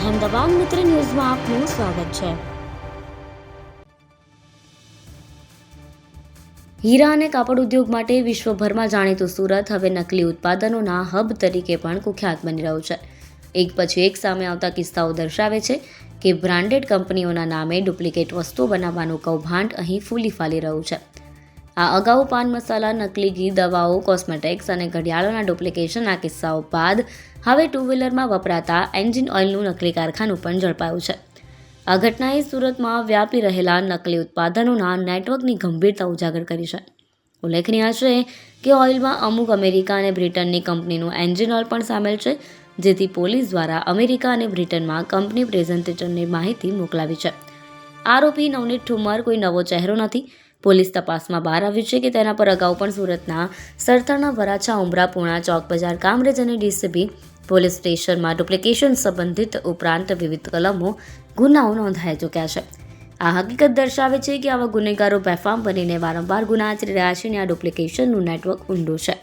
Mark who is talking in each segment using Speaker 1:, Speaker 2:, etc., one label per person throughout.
Speaker 1: અહેમદાબાદ મિત્ર ન્યૂઝમાં આપનું સ્વાગત છે. હીરા અને કાપડ ઉદ્યોગ માટે વિશ્વભરમાં જાણીતું સુરત હવે નકલી ઉત્પાદનોના હબ તરીકે પણ કુખ્યાત બની રહ્યું છે. એક પછી એક સામે આવતા કિસ્સાઓ દર્શાવે છે કે બ્રાન્ડેડ કંપનીઓના નામે ડુપ્લિકેટ વસ્તુઓ બનાવવાનું કૌભાંડ અહીં ફૂલી ફાલી રહ્યું છે. આ અગાઉ પાન મસાલા, નકલી ઘી, દવાઓ, કોસ્મેટિક્સ અને ઘડિયાળોના ડુપ્લિકેશનના કિસ્સાઓ બાદ હવે ટુ વ્હીલરમાં વપરાતા એન્જિન ઓઇલનું નકલી કારખાનું પણ ઝડપાયું છે. આ ઘટનાએ સુરતમાં વ્યાપી રહેલા નકલી ઉત્પાદનોના નેટવર્કની ગંભીરતા ઉજાગર કરી છે. ઉલ્લેખનીય છે કે ઓઇલમાં અમુક અમેરિકા અને બ્રિટનની કંપનીનું એન્જિન ઓઇલ પણ સામેલ છે, જેથી પોલીસ દ્વારા અમેરિકા અને બ્રિટનમાં કંપની પ્રેઝન્ટેટરની માહિતી મોકલાવી છે. આરોપી નવનીત ઠુમર કોઈ નવો ચહેરો નથી. પોલીસ તપાસમાં બહાર આવ્યું છે કે તેના પર અગાઉ પણ સુરતના સરથાણા, વરાછા, ઉમરા, પૂણા, ચોક બજાર, કામરેજ અને ડીસીબી પોલીસ સ્ટેશનમાં ડુપ્લિકેશન સંબંધિત ઉપરાંત વિવિધ કલમો, ગુનાઓ નોંધાઈ ચૂક્યા છે. આ હકીકત દર્શાવે છે કે આવા ગુનેગારો બેફામ બનીને વારંવાર ગુના આચરી રહ્યા છે અને આ ડુપ્લિકેશનનું નેટવર્ક ઊંડું છે.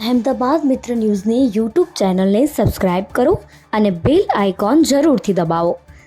Speaker 1: અહેમદાબાદ મિત્ર ન્યૂઝની યુટ્યુબ ચેનલને સબસ્ક્રાઇબ કરો અને બેલ આઇકોન જરૂરથી દબાવો.